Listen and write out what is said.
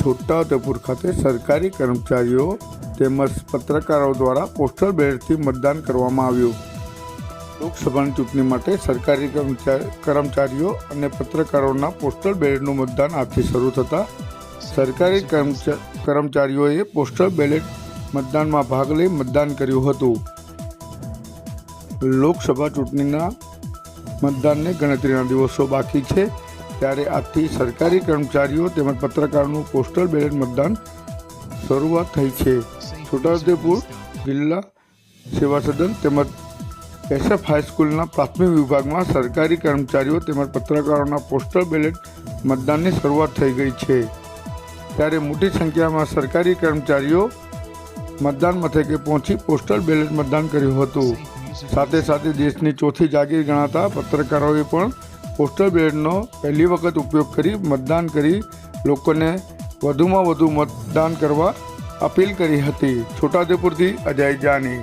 છોટાઉદેપુર ખાતે સરકારી કર્મચારીઓ તેમજ પત્રકારો દ્વારા પોસ્ટલ બેલેટથી મતદાન કરવામાં આવ્યું. લોકસભાની ચૂંટણી માટે સરકારી કર્મચારીઓ અને પત્રકારોના પોસ્ટલ બેલેટનું મતદાન આજથી શરૂ થતાં સરકારી કર્મચારીઓએ પોસ્ટલ બેલેટ મતદાનમાં ભાગ લઈ મતદાન કર્યું હતું. લોકસભા ચૂંટણીના મતદાનને ગણતરીના દિવસો બાકી છે. ત્યારે આજથી સરકારી કર્મચારીઓ તેમજ પત્રકારોનું પોસ્ટલ બેલેટ મતદાન શરૂઆત થઈ છે. છોટાઉદેપુર જિલ્લા સેવા સદન તેમજ એસએફ હાઈસ્કૂલના પ્રાથમિક વિભાગમાં સરકારી કર્મચારીઓ તેમજ પત્રકારોના પોસ્ટલ બેલેટ મતદાનની શરૂઆત થઈ ગઈ છે. ત્યારે મોટી સંખ્યામાં સરકારી કર્મચારીઓ મતદાન મથકે પહોંચી પોસ્ટલ બેલેટ મતદાન કર્યું હતું. સાથે સાથે દેશની ચોથી જાગીર ગણાતા પત્રકારોએ પણ પોસ્ટલ બેલેટનો પહેલી વખત ઉપયોગ કરી મતદાન કરી લોકોને વધુમાં વધુ મતદાન કરવા અપીલ કરી હતી છોટાઉદેપુરથી અજય જાની.